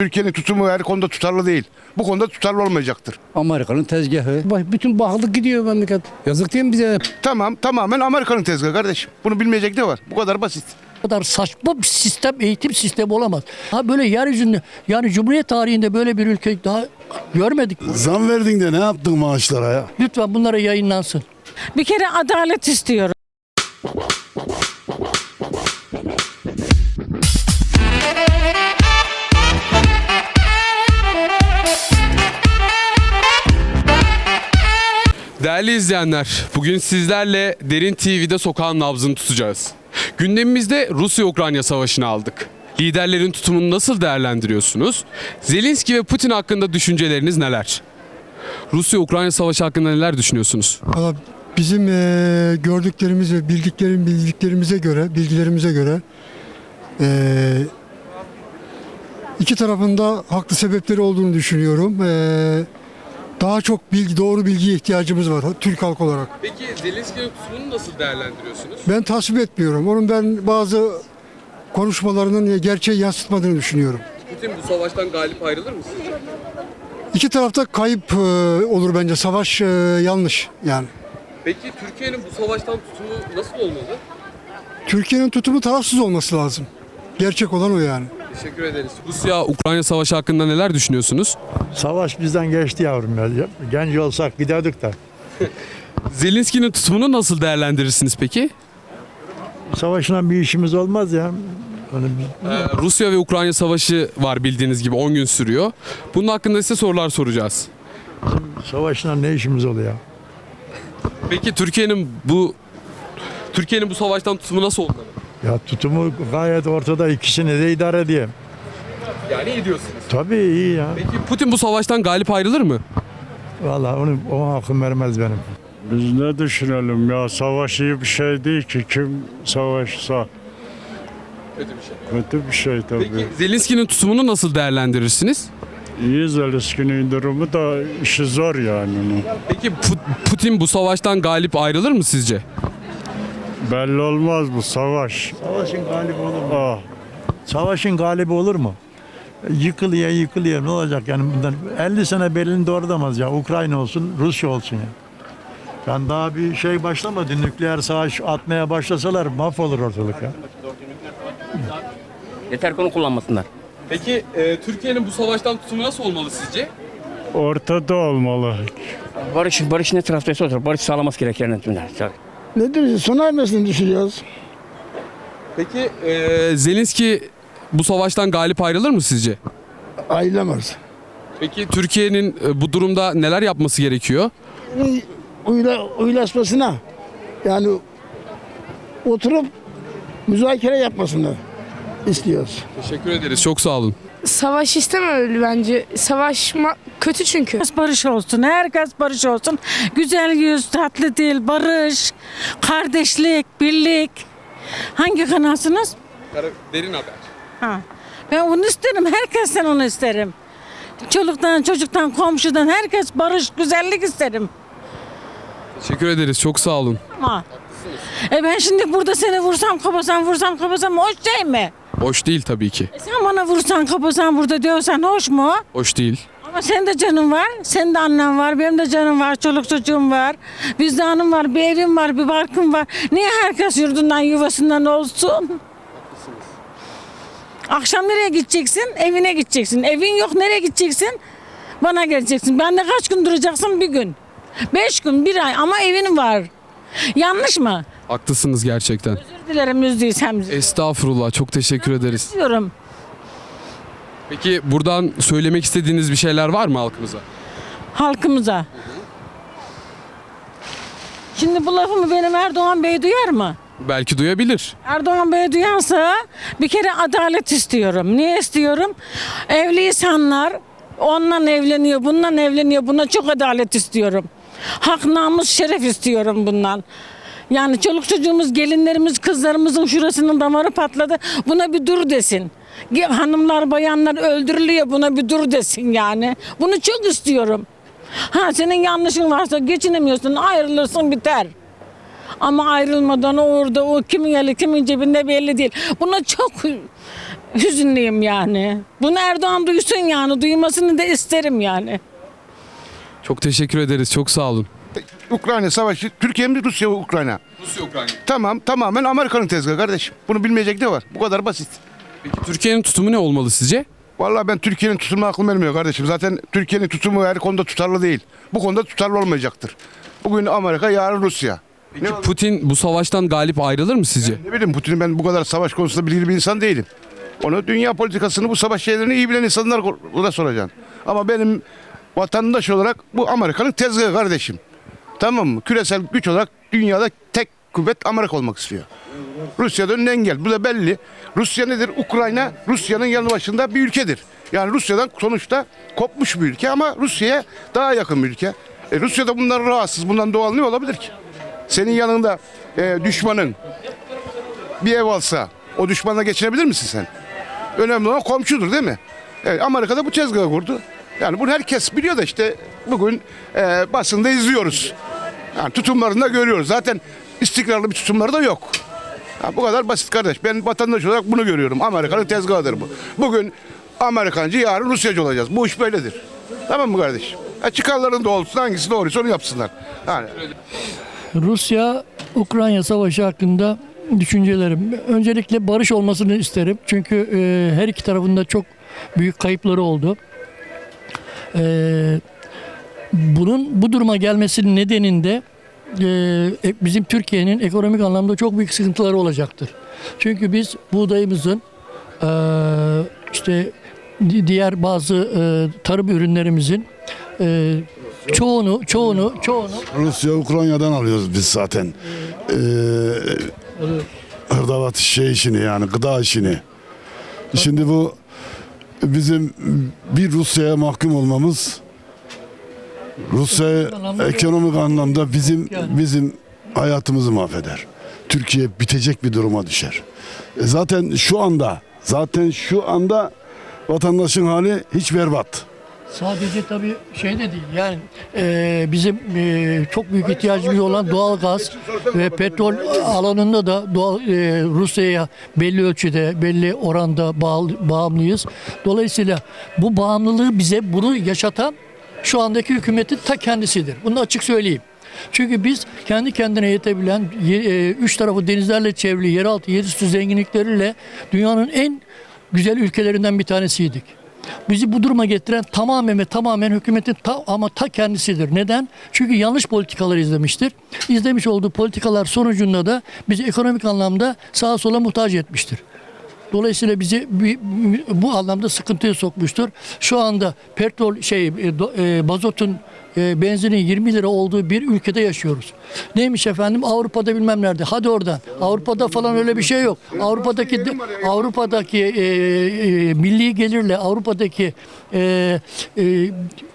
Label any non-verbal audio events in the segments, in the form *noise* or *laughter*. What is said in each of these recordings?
Türkiye'nin tutumu her konuda tutarlı değil. Bu konuda tutarlı olmayacaktır. Amerika'nın tezgahı. Bak bütün bahalık gidiyor memleket. Yazık değil mi bize? Tamam tamamen Amerika'nın tezgahı kardeşim. Bunu bilmeyecek ne var? Bu kadar basit. Bu kadar saçma bir sistem, eğitim sistemi olamaz. Ha böyle yeryüzünde, yani Cumhuriyet tarihinde böyle bir ülke daha görmedik. Zam verdin de ne yaptın maaşlara ya? Lütfen bunlara yayınlansın. Bir kere adalet istiyorum. Değerli izleyenler, bugün sizlerle Derin TV'de sokağın nabzını tutacağız. Gündemimizde Rusya-Ukrayna savaşını aldık. Liderlerin tutumunu nasıl değerlendiriyorsunuz? Zelenski ve Putin hakkında düşünceleriniz neler? Rusya-Ukrayna savaşı hakkında neler düşünüyorsunuz? Bizim gördüklerimiz ve bildiklerim bildiklerimize göre, bilgilerimize göre iki tarafında haklı sebepleri olduğunu düşünüyorum. Eee, daha çok bilgi, doğru bilgiye ihtiyacımız var Türk halk olarak. Peki Zelenski'nin tutumunu nasıl değerlendiriyorsunuz? Ben tasvip etmiyorum. Onun ben bazı konuşmalarının gerçeği yansıtmadığını düşünüyorum. Putin bu savaştan galip ayrılır mı sizce? İki tarafta kayıp eee, olur bence. Savaş eee, yanlış yani. Peki Türkiye'nin bu savaştan tutumu nasıl olmalı? Türkiye'nin tutumu tarafsız olması lazım. Gerçek olan o yani. Teşekkür ederiz. Rusya-Ukrayna savaşı hakkında neler düşünüyorsunuz? Savaş bizden geçti yavrum ya. Genç olsak giderdik de. *laughs* Zelenski'nin tutumunu nasıl değerlendirirsiniz peki? Savaşla bir işimiz olmaz ya. Hani biz- Ee, Rusya ve Ukrayna savaşı var bildiğiniz gibi 10 gün sürüyor. Bunun hakkında size sorular soracağız. savaşla ne işimiz oluyor? Peki Türkiye'nin bu Türkiye'nin bu savaştan tutumu nasıl olmalı? Ya tutumu gayet ortada ikisini de idare edeyim. Yani iyi diyorsunuz. Tabii iyi ya. Peki Putin bu savaştan galip ayrılır mı? Vallahi onu o hakkım vermez benim. Biz ne düşünelim ya savaş iyi bir şey değil ki kim savaşsa Kötü bir şey. kötü bir şey tabii. Peki Zelenski'nin tutumunu nasıl değerlendirirsiniz? İyi Zelenski'nin durumu da işi zor yani. onun. Peki Pu- Putin bu savaştan galip ayrılır mı sizce? Belli olmaz bu savaş. Savaşın galibi olur mu? Ah, Savaşın galibi olur mu? Yıkılıyor yıkılıyor ne olacak yani bundan 50 sene belini doğrulamaz ya Ukrayna olsun Rusya olsun ya. Ben daha bir şey başlamadı nükleer savaş atmaya başlasalar mahvolur ortalık ya. Yeter ki onu kullanmasınlar. Peki e, Türkiye'nin bu savaştan tutumu nasıl olmalı sizce? ortada olmalı. Barış, barış ne taraftaysa otur. Barış sağlaması gerekenden tümler. Nedir? Sona ermesini düşünüyoruz. Peki e, Zelenski bu savaştan galip ayrılır mı sizce? Ayrılamaz. Peki Türkiye'nin e, bu durumda neler yapması gerekiyor? Uyla, uylaşmasına yani oturup müzakere yapmasını istiyoruz. Teşekkür ederiz. Çok sağ olun. Savaş istememeli bence. Savaşma kötü çünkü. Barış olsun, herkes barış olsun. Güzel yüz, tatlı dil, barış, kardeşlik, birlik. Hangi kanalsınız? Derin haber. Ha. Ben onu isterim, herkesten onu isterim. Çoluktan, çocuktan, komşudan herkes barış, güzellik isterim. Teşekkür ederiz. Çok sağ olun. Ama e ben şimdi burada seni vursam, kapasam, vursam, kapasam hoş değil mi? Hoş değil tabii ki. E sen bana vursan, kapasan burada diyorsan hoş mu? Hoş değil. Ama senin de canın var, senin de annen var, benim de canım var, çoluk çocuğum var, vicdanım var, bir evim var, bir barkım var. Niye herkes yurdundan, yuvasından olsun? Akşam nereye gideceksin? Evine gideceksin. Evin yok, nereye gideceksin? Bana geleceksin. Ben de kaç gün duracaksın? Bir gün. Beş gün, bir ay ama evin var. Yanlış mı? Haklısınız gerçekten. Özür dilerim üzdüysem. Estağfurullah. Çok teşekkür ederiz. Diyorum. Peki buradan söylemek istediğiniz bir şeyler var mı halkımıza? halkımıza. Şimdi bu lafımı benim Erdoğan Bey duyar mı? Belki duyabilir. Erdoğan Bey duyarsa bir kere adalet istiyorum. Niye istiyorum? Evli insanlar ondan evleniyor, bundan evleniyor. Buna çok adalet istiyorum. Hak, namus, şeref istiyorum bundan. Yani çoluk çocuğumuz, gelinlerimiz, kızlarımızın şurasının damarı patladı. Buna bir dur desin. Hanımlar, bayanlar öldürülüyor buna bir dur desin yani. Bunu çok istiyorum. Ha senin yanlışın varsa geçinemiyorsun ayrılırsın biter. Ama ayrılmadan orada o kimin eli kimin cebinde belli değil. Buna çok hüzünlüyüm yani. Bunu Erdoğan duysun yani. Duymasını da isterim yani. Çok teşekkür ederiz. Çok sağ olun. Ukrayna savaşı, Türkiye mi Rusya mı Ukrayna? Rusya Ukrayna. Tamam tamamen Amerika'nın tezgahı kardeşim. Bunu bilmeyecek ne var? Bu kadar basit. Peki Türkiye'nin tutumu ne olmalı sizce? Vallahi ben Türkiye'nin tutumuna aklım ermiyor kardeşim. Zaten Türkiye'nin tutumu her konuda tutarlı değil. Bu konuda tutarlı olmayacaktır. Bugün Amerika, yarın Rusya. Peki Putin bu savaştan galip ayrılır mı sizce? Ne bileyim Putin'in ben bu kadar savaş konusunda bilgili bir insan değilim. Onu dünya politikasını bu savaş şeylerini iyi bilen insanlara soracaksın. Ama benim vatandaş olarak bu Amerika'nın tezgahı kardeşim. Tamam mı? Küresel güç olarak dünyada tek kuvvet Amerika olmak istiyor. Rusya'da önüne engel. Bu da belli. Rusya nedir? Ukrayna Rusya'nın yanı başında bir ülkedir. Yani Rusya'dan sonuçta kopmuş bir ülke ama Rusya'ya daha yakın bir ülke. E, Rusya da bundan rahatsız. Bundan doğal ne olabilir ki? Senin yanında e, düşmanın bir ev alsa o düşmanla geçinebilir misin sen? Önemli olan komşudur değil mi? Evet, Amerika'da bu tezgahı kurdu. Yani bunu herkes biliyor da işte bugün e, basında izliyoruz. Yani tutumlarını da görüyoruz. Zaten istikrarlı bir tutumları da yok. Ha, bu kadar basit kardeş. Ben vatandaş olarak bunu görüyorum. Amerika'nın tezgahıdır bu. Bugün Amerikancı, yarın Rusyacı olacağız. Bu iş böyledir. Tamam mı kardeşim? Ha, çıkarların doğrultusunda hangisi doğruysa onu yapsınlar. Yani Rusya-Ukrayna savaşı hakkında düşüncelerim. Öncelikle barış olmasını isterim. Çünkü e, her iki tarafında çok büyük kayıpları oldu. E, bunun bu duruma gelmesinin nedeninde e, bizim Türkiye'nin ekonomik anlamda çok büyük sıkıntıları olacaktır. Çünkü biz buğdayımızın e, işte di- diğer bazı e, tarım ürünlerimizin e, çoğunu çoğunu çoğunu Rusya Ukrayna'dan alıyoruz biz zaten. Ee, hırdavat şey işini yani gıda işini. Şimdi bu bizim bir Rusya'ya mahkum olmamız Rusya ekonomik anlamda bizim bizim hayatımızı mahveder. Türkiye bitecek bir duruma düşer. E Zaten şu anda zaten şu anda vatandaşın hali hiç berbat. Sadece tabii şey de değil yani e, bizim e, çok büyük ihtiyacımız olan doğal gaz ve petrol alanında da doğal e, Rusya'ya belli ölçüde belli oranda bağlı, bağımlıyız. Dolayısıyla bu bağımlılığı bize bunu yaşatan şu andaki hükümetin ta kendisidir. Bunu açık söyleyeyim. Çünkü biz kendi kendine yetebilen, ye- e, üç tarafı denizlerle çevrili yeraltı, yerüstü zenginlikleriyle dünyanın en güzel ülkelerinden bir tanesiydik. Bizi bu duruma getiren tamamen ve tamamen hükümetin ta, ama ta kendisidir. Neden? Çünkü yanlış politikalar izlemiştir. İzlemiş olduğu politikalar sonucunda da bizi ekonomik anlamda sağa sola muhtaç etmiştir. Dolayısıyla bizi bu anlamda sıkıntıya sokmuştur. Şu anda petrol şey e, e, mazotun e, benzinin 20 lira olduğu bir ülkede yaşıyoruz. Neymiş efendim Avrupa'da bilmem nerede. Hadi oradan. Avrupa'da falan öyle bir şey yok. Avrupa'daki Avrupa'daki e, e, milli gelirle Avrupa'daki e, e,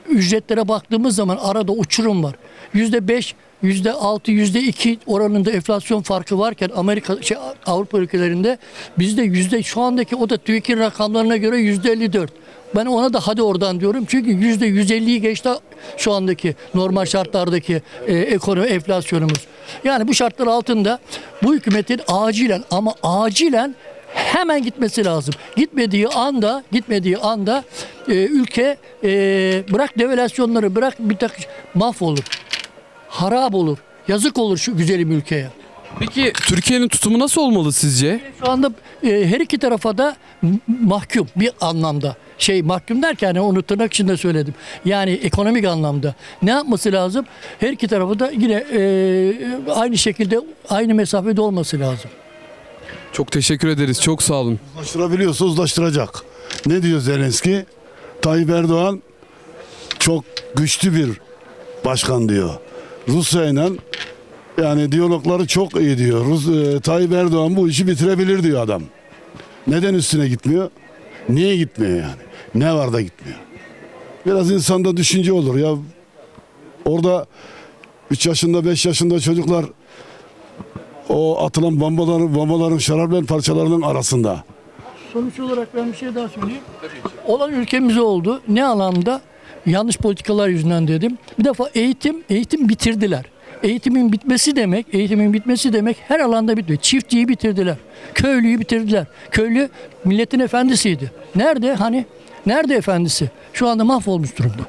ücretlere baktığımız zaman arada uçurum var. Yüzde beş yüzde altı, yüzde iki oranında enflasyon farkı varken Amerika, şey, Avrupa ülkelerinde bizde yüzde şu andaki o da TÜİK'in rakamlarına göre yüzde 54. Ben ona da hadi oradan diyorum çünkü yüzde 150'yi geçti şu andaki normal şartlardaki e, ekonomi enflasyonumuz. Yani bu şartlar altında bu hükümetin acilen ama acilen hemen gitmesi lazım. Gitmediği anda, gitmediği anda e, ülke e, bırak devalüasyonları, bırak bir takım mahvolur. Harap olur. Yazık olur şu güzelim ülkeye. Peki Türkiye'nin tutumu nasıl olmalı sizce? Şu anda e, her iki tarafa da mahkum bir anlamda. Şey mahkum derken yani onu tırnak içinde söyledim. Yani ekonomik anlamda. Ne yapması lazım? Her iki tarafı da yine e, aynı şekilde aynı mesafede olması lazım. Çok teşekkür ederiz. Çok sağ olun. Uzlaştırabiliyorsa uzlaştıracak. Ne diyor Zelenski? Tayyip Erdoğan çok güçlü bir başkan diyor. Rusya ile yani diyalogları çok iyi diyor. Rus, e, Tayyip Erdoğan bu işi bitirebilir diyor adam. Neden üstüne gitmiyor? Niye gitmiyor yani? Ne var da gitmiyor? Biraz insanda düşünce olur ya. Orada 3 yaşında 5 yaşında çocuklar o atılan bombaların, bombaların şarapnel parçalarının arasında. Sonuç olarak ben bir şey daha söyleyeyim. Olan ülkemize oldu. Ne alanda? Yanlış politikalar yüzünden dedim. Bir defa eğitim, eğitim bitirdiler. Eğitimin bitmesi demek, eğitimin bitmesi demek her alanda bitiyor. Çiftçiyi bitirdiler. Köylüyü bitirdiler. Köylü milletin efendisiydi. Nerede hani? Nerede efendisi? Şu anda mahvolmuş durumda.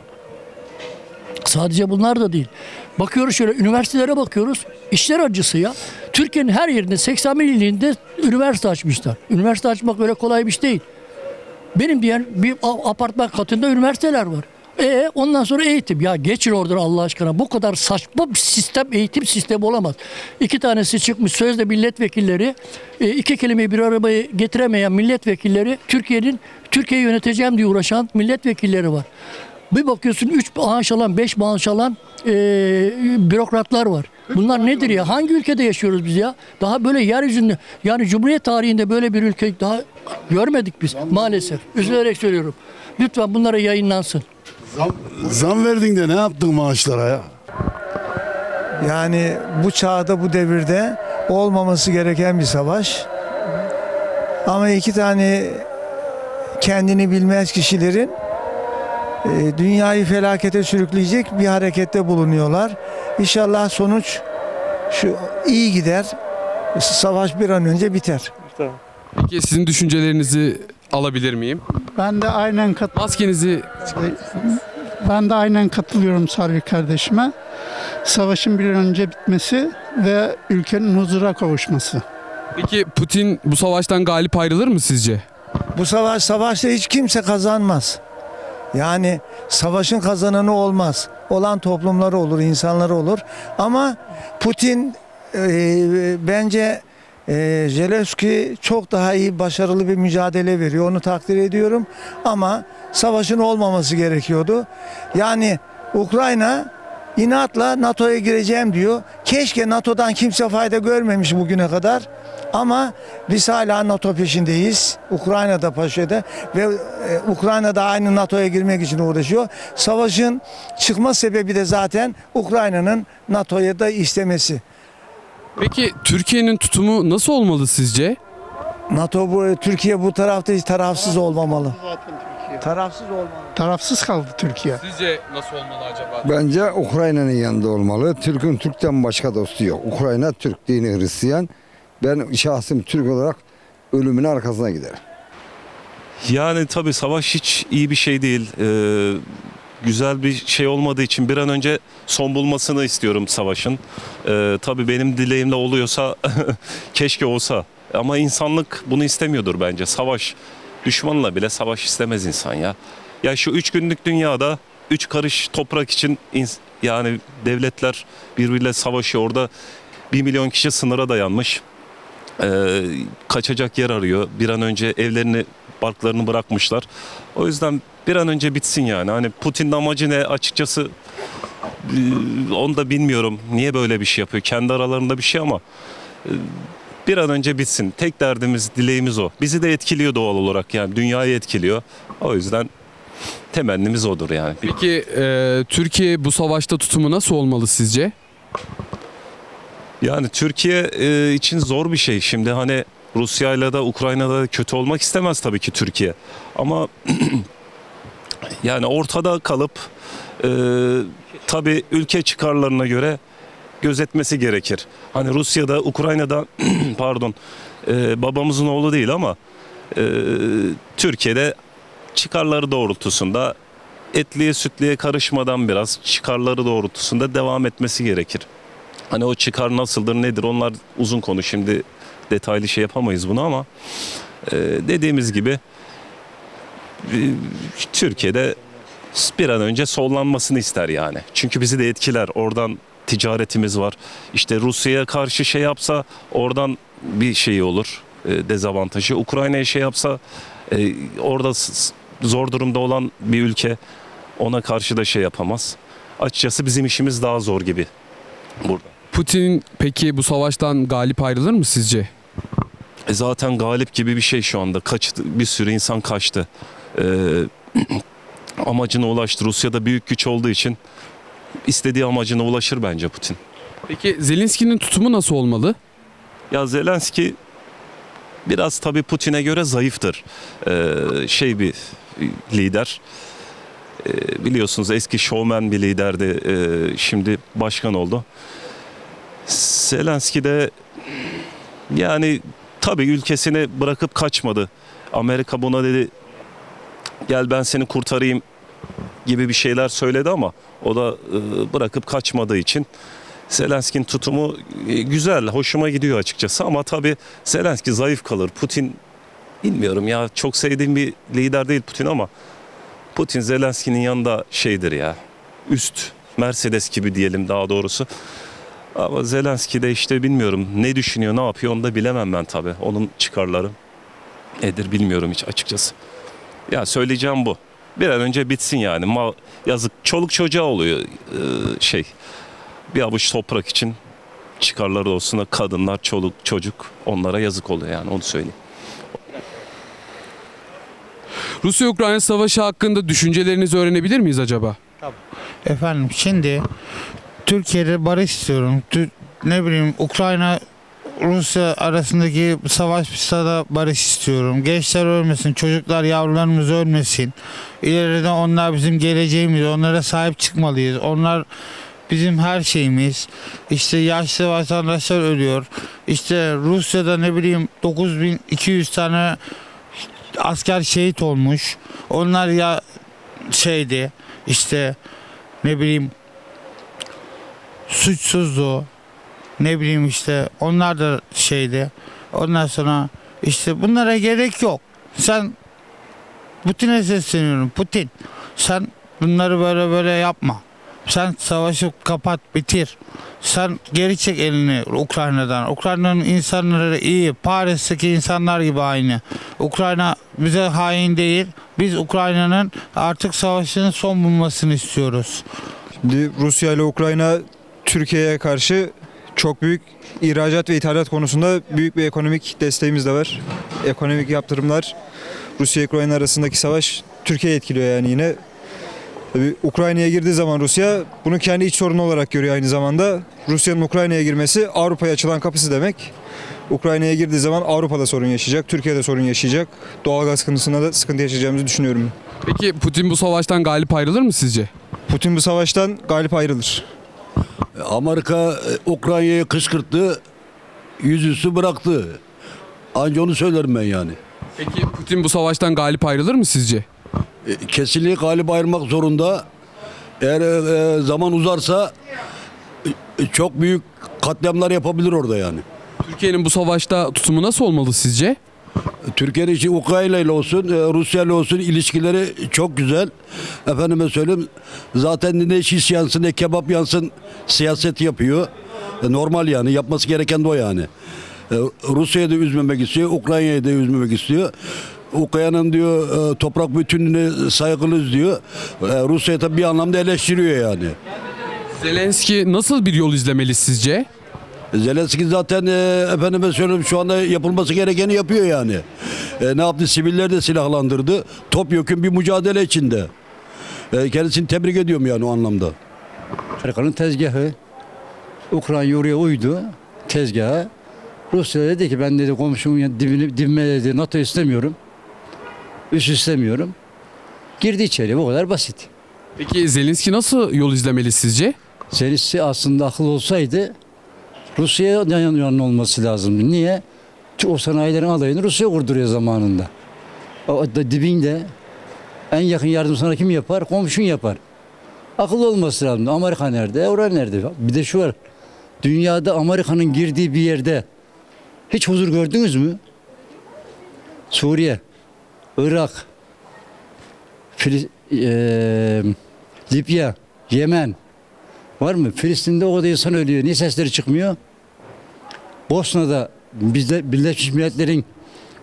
Sadece bunlar da değil. Bakıyoruz şöyle üniversitelere bakıyoruz. İşler acısı ya. Türkiye'nin her yerinde 81 ilinde üniversite açmışlar. Üniversite açmak öyle kolay bir iş değil. Benim diyen bir apartman katında üniversiteler var. E ondan sonra eğitim. Ya geçin oradan Allah aşkına. Bu kadar saçma bir sistem, eğitim sistemi olamaz. İki tanesi çıkmış sözde milletvekilleri, e, iki kelimeyi bir arabaya getiremeyen milletvekilleri, Türkiye'nin Türkiye'yi yöneteceğim diye uğraşan milletvekilleri var. Bir bakıyorsun 3 maaş alan, 5 maaş alan e, bürokratlar var. Bunlar nedir ya? Hangi ülkede yaşıyoruz biz ya? Daha böyle yeryüzünde yani Cumhuriyet tarihinde böyle bir ülke daha görmedik biz maalesef. Üzülerek söylüyorum. Lütfen bunlara yayınlansın. Zam, zam verdin de ne yaptın maaşlara ya? Yani bu çağda bu devirde olmaması gereken bir savaş. Ama iki tane kendini bilmez kişilerin e, dünyayı felakete sürükleyecek bir harekette bulunuyorlar. İnşallah sonuç şu iyi gider. Savaş bir an önce biter. Peki sizin düşüncelerinizi alabilir miyim? Ben de aynen kat Maskenizi ben de aynen katılıyorum Sarvi kardeşime. Savaşın bir an önce bitmesi ve ülkenin huzura kavuşması. Peki Putin bu savaştan galip ayrılır mı sizce? Bu savaş savaşta hiç kimse kazanmaz. Yani savaşın kazananı olmaz. Olan toplumları olur, insanları olur. Ama Putin e, bence e, Zelenski çok daha iyi, başarılı bir mücadele veriyor. Onu takdir ediyorum. Ama savaşın olmaması gerekiyordu. Yani Ukrayna inatla NATO'ya gireceğim diyor. Keşke NATO'dan kimse fayda görmemiş bugüne kadar. Ama biz hala NATO peşindeyiz. Ukrayna'da paşada ve e, Ukrayna da aynı NATO'ya girmek için uğraşıyor. Savaşın çıkma sebebi de zaten Ukrayna'nın NATO'ya da istemesi. Peki Türkiye'nin tutumu nasıl olmalı sizce? NATO bu Türkiye bu tarafta hiç tarafsız olmamalı. Tarafsız olmalı. Tarafsız kaldı Türkiye. Sizce nasıl olmalı acaba? Bence Ukrayna'nın yanında olmalı. Türk'ün Türk'ten başka dostu yok. Ukrayna Türk dini Hristiyan. Ben şahsım Türk olarak ölümün arkasına giderim. Yani tabii savaş hiç iyi bir şey değil. Ee, güzel bir şey olmadığı için bir an önce son bulmasını istiyorum savaşın. Ee, tabii benim dileğimle oluyorsa *laughs* keşke olsa. Ama insanlık bunu istemiyordur bence. Savaş, düşmanla bile savaş istemez insan ya. Ya şu üç günlük dünyada üç karış toprak için yani devletler birbiriyle savaşıyor. Orada bir milyon kişi sınıra dayanmış. Ee, kaçacak yer arıyor. Bir an önce evlerini, barklarını bırakmışlar. O yüzden bir an önce bitsin yani. Hani Putin'in amacı ne açıkçası e, onu da bilmiyorum. Niye böyle bir şey yapıyor? Kendi aralarında bir şey ama e, bir an önce bitsin. Tek derdimiz, dileğimiz o. Bizi de etkiliyor doğal olarak yani dünyayı etkiliyor. O yüzden temennimiz odur yani. Peki e, Türkiye bu savaşta tutumu nasıl olmalı sizce? Yani Türkiye e, için zor bir şey. Şimdi hani Rusya ile de Ukrayna'da da kötü olmak istemez tabii ki Türkiye. Ama *clears throat* yani ortada kalıp e, tabii ülke çıkarlarına göre gözetmesi gerekir. Hani Rusya'da, Ukrayna'da *clears throat* pardon e, babamızın oğlu değil ama e, Türkiye'de çıkarları doğrultusunda etliye sütliye karışmadan biraz çıkarları doğrultusunda devam etmesi gerekir. Hani o çıkar nasıldır nedir onlar uzun konu şimdi detaylı şey yapamayız bunu ama e, dediğimiz gibi e, Türkiye'de bir an önce sollanmasını ister yani. Çünkü bizi de etkiler. Oradan ticaretimiz var. İşte Rusya'ya karşı şey yapsa oradan bir şey olur. e, dezavantajı. Ukrayna'ya şey yapsa e, orada zor durumda olan bir ülke ona karşı da şey yapamaz. Açıkçası bizim işimiz daha zor gibi burada. Putin peki bu savaştan galip ayrılır mı sizce? E zaten galip gibi bir şey şu anda. Kaçtı, bir sürü insan kaçtı. Ee, *clears throat* amacına ulaştı. Rusya'da büyük güç olduğu için istediği amacına ulaşır bence Putin. Peki Zelenski'nin tutumu nasıl olmalı? Ya Zelenski biraz tabii Putin'e göre zayıftır. Ee, şey bir lider. Ee, biliyorsunuz eski şovmen bir liderdi. Ee, şimdi başkan oldu. Zelenski de yani tabii ülkesini bırakıp kaçmadı. Amerika buna dedi gel ben seni kurtarayım gibi bir şeyler söyledi ama o da e, bırakıp kaçmadığı için Zelenski'nin tutumu e, güzel, hoşuma gidiyor açıkçası ama tabii Zelenski zayıf kalır. Putin bilmiyorum ya çok sevdiğim bir lider değil Putin ama Putin Zelenski'nin yanında şeydir ya üst Mercedes gibi diyelim daha doğrusu. Ama Zelenski de işte bilmiyorum ne düşünüyor ne yapıyor onu da bilemem ben tabii. Onun çıkarları nedir bilmiyorum hiç açıkçası. Ya söyleyeceğim bu. Bir an önce bitsin yani. Mal, yazık çoluk çocuğa oluyor ee, şey. Bir avuç toprak için çıkarları olsun da kadınlar, çoluk, çocuk onlara yazık oluyor yani onu söyleyeyim. Rusya-Ukrayna savaşı hakkında düşüncelerinizi öğrenebilir miyiz acaba? Efendim şimdi Türkiye'de barış istiyorum. Tü- ne bileyim Ukrayna Rusya arasındaki savaş bitse de barış istiyorum. Gençler ölmesin, çocuklar, yavrularımız ölmesin. İleride onlar bizim geleceğimiz, onlara sahip çıkmalıyız. Onlar bizim her şeyimiz. İşte yaşlı vatandaşlar ölüyor. İşte Rusya'da ne bileyim 9200 tane asker şehit olmuş. Onlar ya şeydi işte ne bileyim suçsuzdu. Ne bileyim işte onlar da şeydi. Ondan sonra işte bunlara gerek yok. Sen Putin'e sesleniyorum. Putin sen bunları böyle böyle yapma. Sen savaşı kapat, bitir. Sen geri çek elini Ukrayna'dan. Ukrayna'nın insanları iyi. Paris'teki insanlar gibi aynı. Ukrayna bize hain değil. Biz Ukrayna'nın artık savaşının son bulmasını istiyoruz. Şimdi Rusya ile Ukrayna Türkiye'ye karşı çok büyük ihracat ve ithalat konusunda büyük bir ekonomik desteğimiz de var. Ekonomik yaptırımlar Rusya Ukrayna arasındaki savaş Türkiye'yi etkiliyor yani yine. Tabii Ukrayna'ya girdiği zaman Rusya bunu kendi iç sorunu olarak görüyor aynı zamanda. Rusya'nın Ukrayna'ya girmesi Avrupa'ya açılan kapısı demek. Ukrayna'ya girdiği zaman Avrupa'da sorun yaşayacak, Türkiye'de sorun yaşayacak. Doğalgaz sıkıntısında da sıkıntı yaşayacağımızı düşünüyorum. Peki Putin bu savaştan galip ayrılır mı sizce? Putin bu savaştan galip ayrılır. Amerika e, Ukrayna'yı kışkırttı, yüzüstü bıraktı. Anca onu söylerim ben yani. Peki Putin bu savaştan galip ayrılır mı sizce? E, Kesinlikle galip ayırmak zorunda. Eğer e, zaman uzarsa e, çok büyük katliamlar yapabilir orada yani. Türkiye'nin bu savaşta tutumu nasıl olmalı sizce? Türkiye'nin için Ukrayna ile olsun, e, Rusya ile olsun ilişkileri çok güzel. Efendime söyleyeyim zaten ne şiş yansın ne kebap yansın siyaset yapıyor. E, Normal yani yapması gereken de o yani. E, Rusya'yı da üzmemek istiyor, Ukrayna'yı da üzmemek istiyor. Ukrayna'nın diyor toprak bütünlüğüne saygılıyız diyor. E, Rusya tabii bir anlamda eleştiriyor yani. Zelenski nasıl bir yol izlemeli sizce? Zelenski zaten e, efendime söyleyeyim şu anda yapılması gerekeni yapıyor yani. E, ne yaptı? Sivilleri de silahlandırdı. Topyekun bir mücadele içinde. E, kendisini tebrik ediyorum yani o anlamda. Amerika'nın tezgahı. Ukrayna oraya uydu tezgaha. Rusya dedi ki ben dedi komşumun dibini, dibime dedi NATO istemiyorum. Üs istemiyorum. Girdi içeri bu kadar basit. Peki Zelenski nasıl yol izlemeli sizce? Zelenski aslında akıl olsaydı Rusya'ya yan yan olması lazımdı. Niye? O sanayilerin alayını Rusya kurduruyor zamanında. O da dibinde en yakın yardım sana kim yapar? Komşun yapar. Akıl olması lazım. Amerika nerede? Orada nerede? Bir de şu var. Dünyada Amerika'nın girdiği bir yerde hiç huzur gördünüz mü? Suriye, Irak, Filiz, eee, Libya, Yemen var mı? Filistin'de o kadar insan ölüyor. Niye sesleri çıkmıyor? Bosna'da bizde Birleşmiş Milletler'in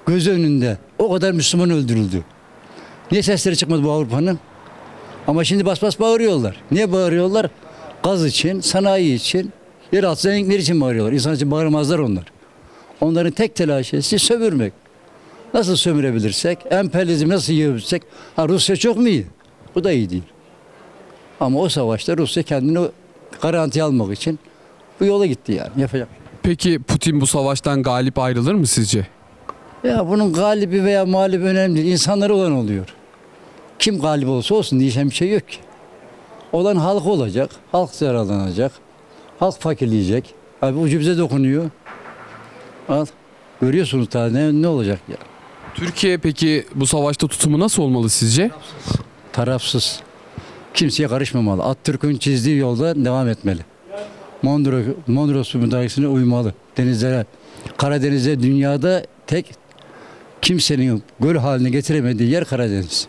göz önünde o kadar Müslüman öldürüldü. Niye sesleri çıkmadı bu Avrupa'nın? Ama şimdi bas bas bağırıyorlar. Niye bağırıyorlar? Gaz için, sanayi için, yeraltı zenginlikleri için bağırıyorlar. İnsan için bağırmazlar onlar. Onların tek telaşesi sömürmek. Nasıl sömürebilirsek, emperyalizmi nasıl yiyebilirsek, ha Rusya çok mu iyi? Bu da iyi değil. Ama o savaşta Rusya kendini garanti almak için bu yola gitti yani. Yapacak. Peki Putin bu savaştan galip ayrılır mı sizce? Ya bunun galibi veya mağlubi önemli değil. İnsanları olan oluyor. Kim galip olsa olsun diyeceğim bir şey yok ki. Olan halk olacak. Halk zararlanacak. Halk fakirleyecek. Abi ucu bize dokunuyor. Al. Görüyorsunuz daha ne, ne olacak ya? Türkiye peki bu savaşta tutumu nasıl olmalı sizce? Tarafsız. Kimseye karışmamalı. Atatürk'ün çizdiği yolda devam etmeli. Mondros, Mondros müdahalesine uymalı. Denizlere, Karadeniz'e dünyada tek kimsenin göl haline getiremediği yer Karadeniz.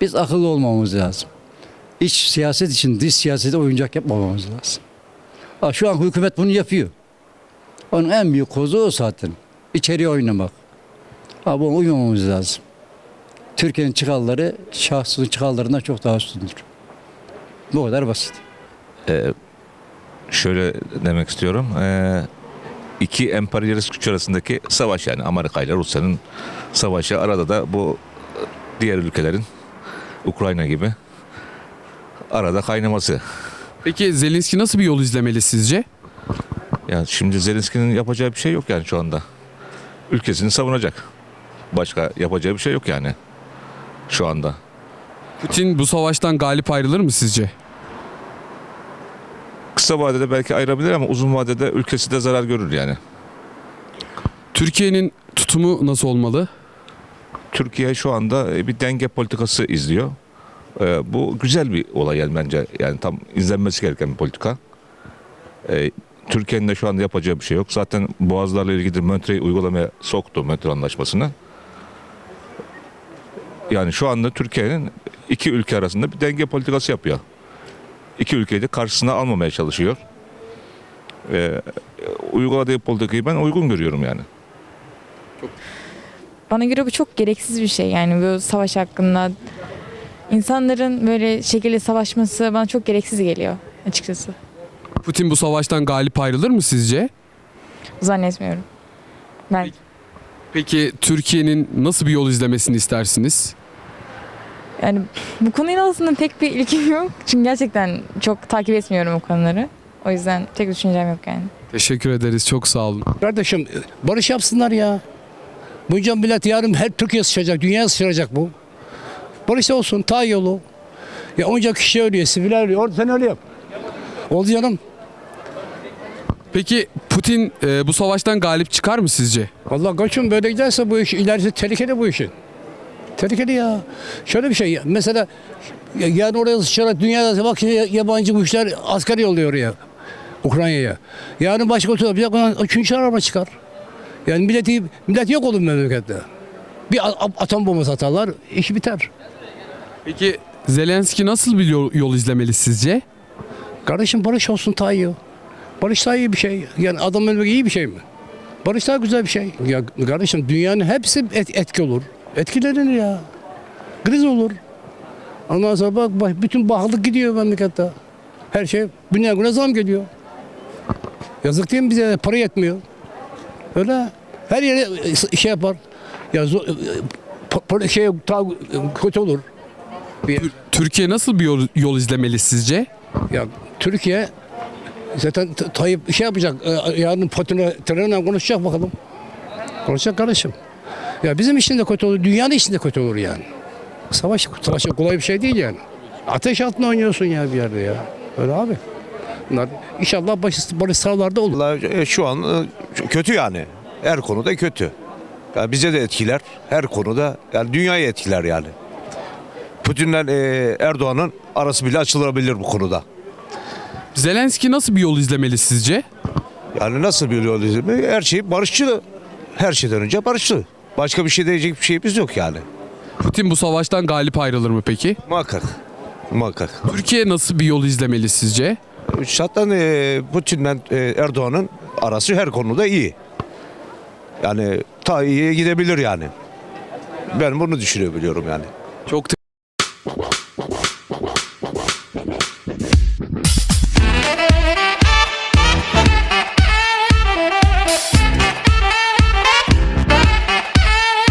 Biz akıllı olmamız lazım. İç siyaset için dış siyasete oyuncak yapmamamız lazım. Ha, şu an hükümet bunu yapıyor. Onun en büyük kozu o zaten. İçeriye oynamak. Ha, buna uymamamız lazım. Türkiye'nin çıkarları şahsının çıkarlarından çok daha üstündür. Bu kadar basit. Ee, şöyle demek istiyorum. Ee, iki emperyalist güç arasındaki savaş yani Amerika ile Rusya'nın savaşı. Arada da bu diğer ülkelerin Ukrayna gibi arada kaynaması. Peki Zelenski nasıl bir yol izlemeli sizce? Yani şimdi Zelenski'nin yapacağı bir şey yok yani şu anda. Ülkesini savunacak. Başka yapacağı bir şey yok yani şu anda. Putin bu savaştan galip ayrılır mı sizce? Kısa vadede belki ayırabilir ama uzun vadede ülkesi de zarar görür yani. Türkiye'nin tutumu nasıl olmalı? Türkiye şu anda e, bir denge politikası izliyor. Ee, bu güzel bir olay yani bence. Yani tam izlenmesi gereken bir politika. Ee, Türkiye'nin de şu anda yapacağı bir şey yok. Zaten boğazlarla ilgili Montreux'i uygulamaya soktu Montreux Anlaşması'nı. Yani şu anda Türkiye'nin iki ülke arasında bir denge politikası yapıyor. İki ülkeyi de karşısına almamaya çalışıyor. Ee, uyguladığı politikayı ben uygun görüyorum yani. Bana göre bu çok gereksiz bir şey yani bu savaş hakkında. İnsanların böyle şekilde savaşması bana çok gereksiz geliyor açıkçası. Putin bu savaştan galip ayrılır mı sizce? Zannetmiyorum. Ben Peki Türkiye'nin nasıl bir yol izlemesini istersiniz? Yani bu konuyla aslında pek bir ilgim yok. Çünkü gerçekten çok takip etmiyorum o konuları. O yüzden tek düşüncem yok yani. Teşekkür ederiz. Çok sağ olun. Kardeşim barış yapsınlar ya. Bunca millet yarın her Türkiye sıçacak, dünya sıçacak bu. Barış olsun, ta yolu. Ya onca kişi ölüyor, siviller ölüyor. Orada sen öyle yap. Oldu canım. Peki Putin e, bu savaştan galip çıkar mı sizce? Vallahi koçum böyle giderse bu iş ilerisi tehlikeli bu işin. Tehlikeli ya. Şöyle bir şey mesela ya- yarın oraya sıçrayarak dünyada bak yabancı güçler asker yolluyor oraya. Ukrayna'ya. Yarın başka oturup bir dakika üçüncü araba çıkar. Yani milleti, millet yok olur memlekette. Bir atom bombası atarlar, iş biter. Peki Zelenski nasıl bir yol, yol izlemeli sizce? Kardeşim barış olsun iyi. Barış daha iyi bir şey. Yani adam ölmek iyi bir şey mi? Barış daha güzel bir şey. Ya kardeşim dünyanın hepsi et- etki olur. Etkilenir ya. Kriz olur. Ondan sonra bak, bak bütün pahalılık gidiyor memlekette. Her şey dünya güne zam geliyor. Yazık değil mi bize? Para yetmiyor. Öyle. Her yere şey yapar. Ya e, şey ta- kötü olur. Türkiye nasıl bir yol, yol izlemeli sizce? Ya Türkiye zaten Tayyip şey yapacak. e, Yarın Putin'e trenle konuşacak bakalım. Konuşacak kardeşim. Ya bizim için de kötü olur, dünyanın için de kötü olur yani. Savaş, savaş kolay bir şey değil yani. Ateş altında oynuyorsun ya bir yerde ya. Öyle abi. Bunlar inşallah barış, barış sağlarda olur. e, Şu an e, kötü yani. Her konuda kötü. Yani bize de etkiler. Her konuda yani dünyayı etkiler yani. Putin'le e, Erdoğan'ın arası bile açılabilir bu konuda. Zelenski nasıl bir yol izlemeli sizce? Yani nasıl bir yol izlemi? Her şey barışçı. Her şeyden önce barışçı. Başka bir şey diyecek bir şeyimiz yok yani. Putin bu savaştan galip ayrılır mı peki? Muhakkak. Muhakkak. Türkiye nasıl bir yol izlemeli sizce? Zaten e, Putin'le e, Erdoğan'ın arası her konuda iyi. Yani ta iyiye gidebilir yani. Ben bunu düşünebiliyorum yani. Çok